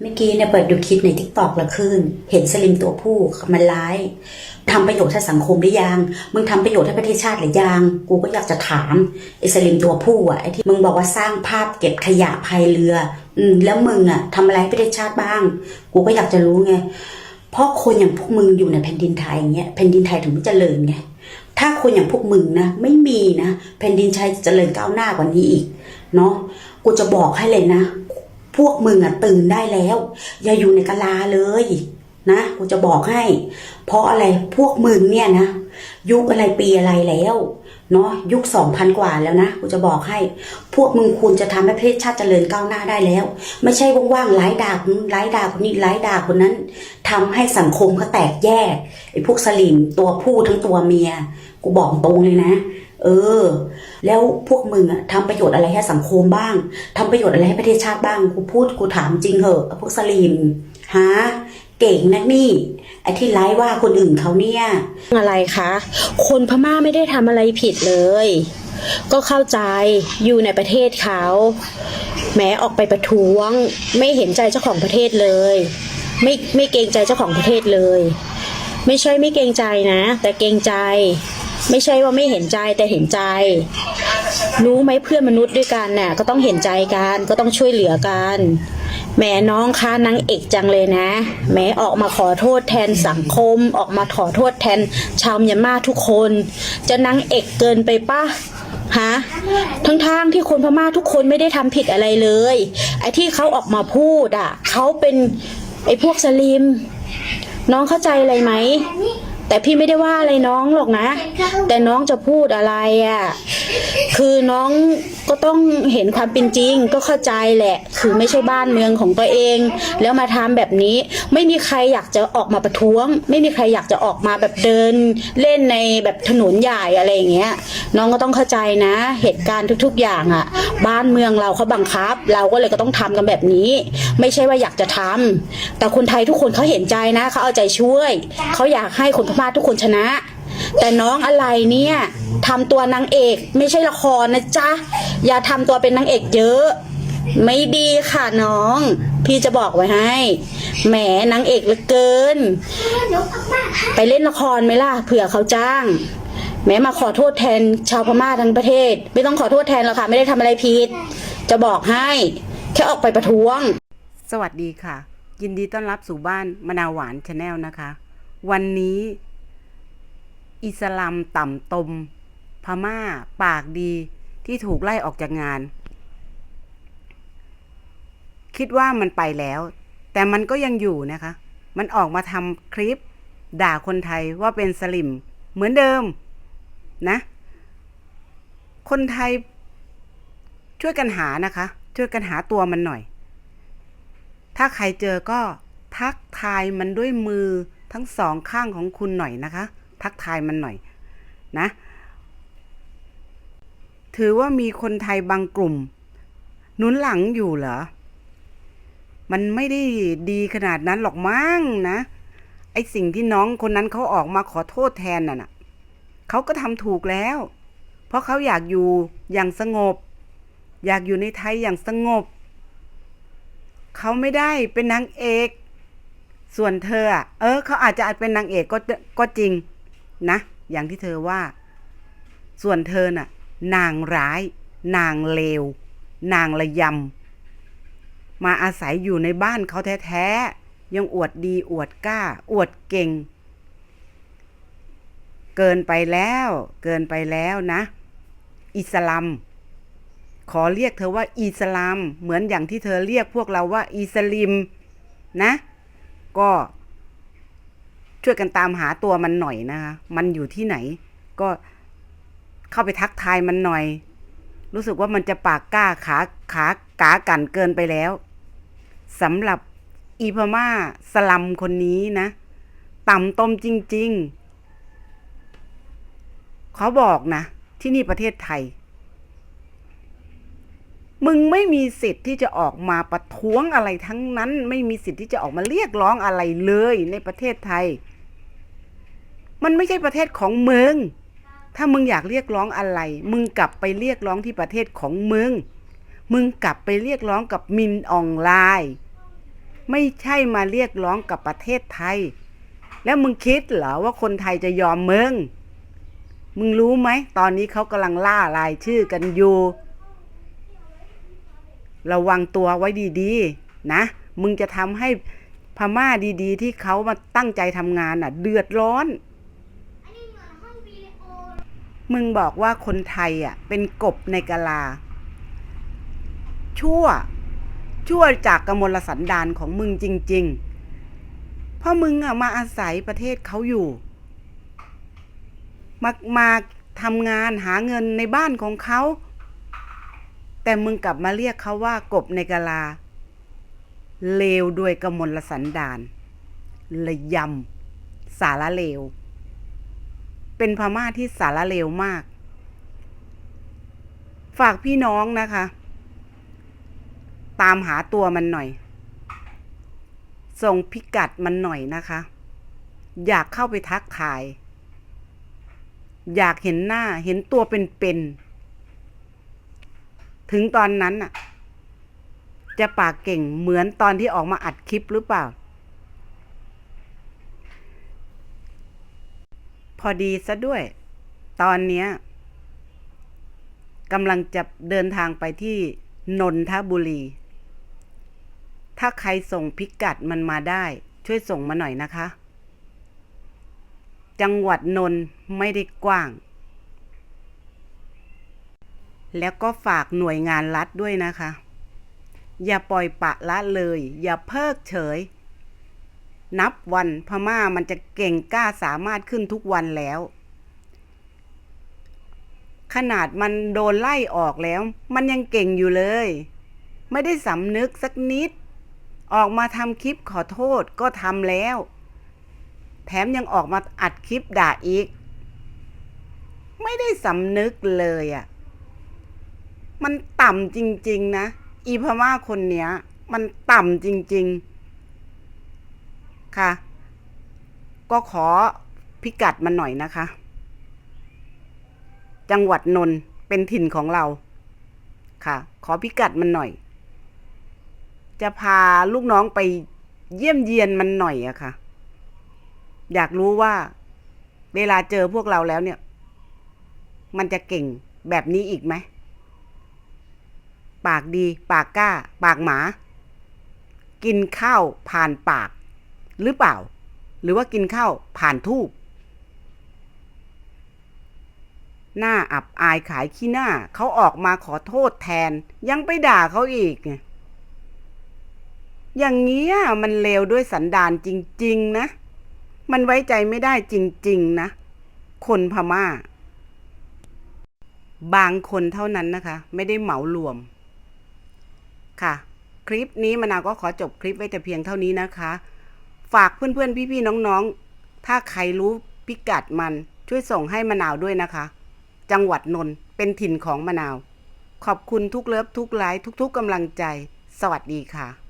เมื่อกี้เนี่ยเปิดดูคลิปในทิกตอกละขึ้นเห็นสลิมตัวผู้มันร้ายทำประโยชน์ให้สังคมหรือยัง มึงทำประโยชน์ให้ประเทศชาติหรือยัง กูก็อยากจะถามไอ้สลิมตัวผู้อะไอ้ที่มึงบอกว่าสร้างภาพเก็บขยะภายเรือ อืมแล้วมึงอะทำอะไรให้ประเทศชาติบ้าง กูก็อยากจะรู้ไง เพราะคนอย่างพวกมึงอยู่ในแผ่นดินไทยอย่างเงี้ยแผ่นดินไทยถึงไม่เจริญไงถ้าคนอย่างพวกมึงนะไม่มีนะแผ่นดินไทยจะเจริญก้าวหน้ากว่านี้อีกเนาะกูจะบอกให้เลยนะ พวกมึงอะตื่นได้แล้ว อย่าอยู่ในกะลาเลยนะกูจะบอกให้ เพราะอะไรพวกมึงเนี่ยนะ ยุคอะไรปีอะไรแล้วเนาะยุคสองพันกว่าแล้วนะกูจะบอกให้ พวกมึงควรจะทำให้ประเทศชาติเจริญก้าวหน้าได้แล้ว ไม่ใช่ว่างๆไร้ด่าคนไร้ด่าคนนี้ไร้ด่าคนนั้นทำให้สังคมเขาแตกแยกไอ้พวกสลิมตัวผู้ทั้งตัวเมีย กูบอกตรงเลยนะ เออ แล้วพวกมึงอะทำประโยชน์อะไรให้สังคมบ้างทำประโยชน์อะไรให้ประเทศชาติบ้างกูพูดกูถามจริงเหอะพวกสลิมฮะเก่งนักนี่ไอ้ที่ไร้ว่าคนอื่นเขาเนี่ย อะไรคะ คนพม่าไม่ได้ทำอะไรผิดเลย ก็เข้าใจอยู่ในประเทศเขา แม้ออกไปประท้วง ไม่เห็นใจเจ้าของประเทศเลย ไม่ไม่เกรงใจเจ้าของประเทศเลย ไม่ใช่ไม่เกรงใจนะ แต่เกรงใจ ไม่ใช่ว่าไม่เห็นใจแต่เห็นใจ รู้ไหมเพื่อนมนุษย์ด้วยกันน่ะ ก็ต้องเห็นใจกันก็ต้องช่วยเหลือกันแหม่น้องคะนางเอกจังเลยนะแหม้ออกมาขอโทษแทนสังคม ออกมาขอโทษแทนชาวเมียนมาทุกคน จะนางเอกเกินไปปะฮะทั้งๆทที่คนพม่าทุกคนไม่ได้ทำผิดอะไรเลย ไอ้ที่เขาออกมาพูดอะเขาเป็นไอ้พวกสลิม น้องเข้าใจอะไรไหม แต่พี่ไม่ได้ว่าอะไรน้องหรอกนะ แต่น้องจะพูดอะไรอะ่ะ คือน้องก็ต้องเห็นความเป็นจริงก็เข้าใจแหละ คือไม่ใช่บ้านเมืองของตัวเอง แล้วมาทำแบบนี้ ไม่มีใครอยากจะออกมาประท้วง ไม่มีใครอยากจะออกมาแบบเดิน เล่นในแบบถนนใหญ่อะไรอย่างเงี้ย น้องก็ต้องเข้าใจนะ เหตุการณ์ทุก ๆ อย่างอะ่ะ บ้านเมืองเราเขาบังคับ เราก็เลยก็ต้องทำกันแบบนี้ ไม่ใช่ว่าอยากจะทำแต่คนไทยทุกคนเขาเห็นใจนะเขาเอาใจช่วยเขาอยากให้คนพม่าทุกคนชนะ แต่น้องอะไรเนี่ยทำตัวนางเอกไม่ใช่ละครนะจ๊ะ อย่าทำตัวเป็นนางเอกเยอะ ไม่ดีค่ะน้อง พี่จะบอกไว้ให้ แหมนางเอกเหลือเกิน ไปเล่นละครไหมล่ะเผื่อเขาจ้างแม้มาขอโทษแทนชาวพม่าทั้งประเทศ ไม่ต้องขอโทษแทนหรอกค่ะไม่ได้ทำอะไรผิด จะบอกให้ แค่ออกไปประท้วง สวัสดีค่ะ ยินดีต้อนรับสู่บ้านมะนาวหวานชาแนลนะคะ วันนี้ อิสลามต่ำตม พม่า ปากดีที่ถูกไล่ออกจากงาน คิดว่ามันไปแล้ว แต่มันก็ยังอยู่นะคะ มันออกมาทำคลิป ด่าคนไทยว่าเป็นสลิม เหมือนเดิมนะ คนไทยช่วยกันหานะคะ ช่วยกันหาตัวมันหน่อย ถ้าใครเจอก็ทักทายมันด้วยมือทั้งสองข้างของคุณหน่อยนะคะ ทักทายมันหน่อยนะ ถือว่ามีคนไทยบางกลุ่ม หนุนหลังอยู่เหรอ มันไม่ได้ดีขนาดนั้นหรอกมั้งนะ ไอสิ่งที่น้องคนนั้นเขาออกมาขอโทษแทนน่ะนะเขาก็ทำถูกแล้ว เพราะเขาอยากอยู่อย่างสงบ อยากอยู่ในไทยอย่างสงบ เขาไม่ได้เป็นนางเอก ส่วนเธออะเออ เขาอาจจะอาจเป็นนางเอกก็ก็จริง นะ อย่างที่เธอว่า ส่วนเธอน่ะ นางร้าย นางเลว นางระยำ มาอาศัยอยู่ในบ้านเขาแท้ๆ ยังอวดดีอวดกล้า อวดเก่ง เกินไปแล้ว เกินไปแล้วนะ อิสลามขอเรียกเธอว่าอิสลามเหมือนอย่างที่เธอเรียกพวกเราว่าอิสลิมนะ ก็ ช่วยกันตามหาตัวมันหน่อยนะคะ มันอยู่ที่ไหน ก็เข้าไปทักทายมันหน่อย รู้สึกว่ามันจะปากกล้าขาขากากันเกินไปแล้วสำหรับอีพม่าสลัมคนนี้นะ ต่ำตมจริง ๆ เขาบอกนะ ที่นี่ประเทศไทย มึงไม่มีสิทธิ์ที่จะออกมาประท้วงอะไรทั้งนั้น ไม่มีสิทธิ์ที่จะออกมาเรียกร้องอะไรเลยในประเทศไทย มันไม่ใช่ประเทศของมึง ถ้ามึงอยากเรียกร้องอะไร มึงกลับไปเรียกร้องที่ประเทศของมึง มึงกลับไปเรียกร้องกับมินออนไลน์ ไม่ใช่มาเรียกร้องกับประเทศไทย แล้วมึงคิดเหรอว่าคนไทยจะยอมมึง มึงรู้ไหม ตอนนี้เขากำลังล่ารายชื่อกันอยู่ ระวังตัวไว้ดีๆ นะ มึงจะทำให้พม่าดีๆ ที่เขามาตั้งใจทำงานอะ เดือดร้อน มึงบอกว่าคนไทยอะ เป็นกบในกะลา ชั่ว ชั่วจากกมลสันดานของมึงจริง ๆ เพราะมึงอะมาอาศัยประเทศเขาอยู่ มามาทำงานหาเงินในบ้านของเขา แต่มึงกลับมาเรียกเขาว่ากบในกะลา เลวด้วยกมลสันดาน ระยำ สารเลว เป็นพม่าที่สารเลวมาก ฝากพี่น้องนะคะ ตามหาตัวมันหน่อย ส่งพิกัดมันหน่อยนะคะ อยากเข้าไปทักทาย อยากเห็นหน้าเห็นตัวเป็นๆ ถึงตอนนั้นน่ะ จะปากเก่งเหมือนตอนที่ออกมาอัดคลิปหรือเปล่า พอดีซะด้วย ตอนเนี้ยกำลังจะเดินทางไปที่นนทบุรี ถ้าใครส่งพิกัดมันมาได้ ช่วยส่งมาหน่อยนะคะ จังหวัดนนท์ไม่ได้กว้าง แล้วก็ฝากหน่วยงานรัฐด้วยนะคะ อย่าปล่อยปะละเลย อย่าเพิกเฉย นับวันพม่ามันจะเก่งกล้าสามารถขึ้นทุกวันแล้ว ขนาดมันโดนไล่ออกแล้ว มันยังเก่งอยู่เลย ไม่ได้สำนึกสักนิด ออกมาทำคลิปขอโทษก็ทำแล้ว แถมยังออกมาอัดคลิปด่าอีก ไม่ได้สำนึกเลยอะ่ะ มันต่ำจริง ๆ นะ อีพม่าคนเนี้ย มันต่ำจริง ๆ ค่ะ ก็ขอพิกัดมันหน่อยนะคะ จังหวัดนนท์เป็นถิ่นของเรา ค่ะ ขอพิกัดมันหน่อย จะพาลูกน้องไปเยี่ยมเยียนมันหน่อยอะค่ะ อยากรู้ว่า เวลาเจอพวกเราแล้วเนี่ย มันจะเก่งแบบนี้อีกไหม ปากดี ปากกล้า ปากหมา กินข้าวผ่านปาก หรือเปล่า หรือว่ากินข้าวผ่านทูบหน้าอับอายขายขี้หน้าเขาออกมาขอโทษแทน ยังไปด่าเขาอีก อย่างเงี้ยมันเลวด้วยสันดานจริง ๆ นะ มันไว้ใจไม่ได้จริง ๆ นะ คนพม่า บางคนเท่านั้นนะคะ ไม่ได้เหมารวม ค่ะ คลิปนี้มะนาวก็ขอจบคลิปไว้แต่เพียงเท่านี้นะคะ ฝากเพื่อนๆ พี่ๆ น้องๆ ถ้าใครรู้พิกัดมันช่วยส่งให้มะนาวด้วยนะคะ จังหวัดนนท์เป็นถิ่นของมะนาว ขอบคุณทุกเลิฟทุกไลค์ทุกๆกำลังใจ สวัสดีค่ะ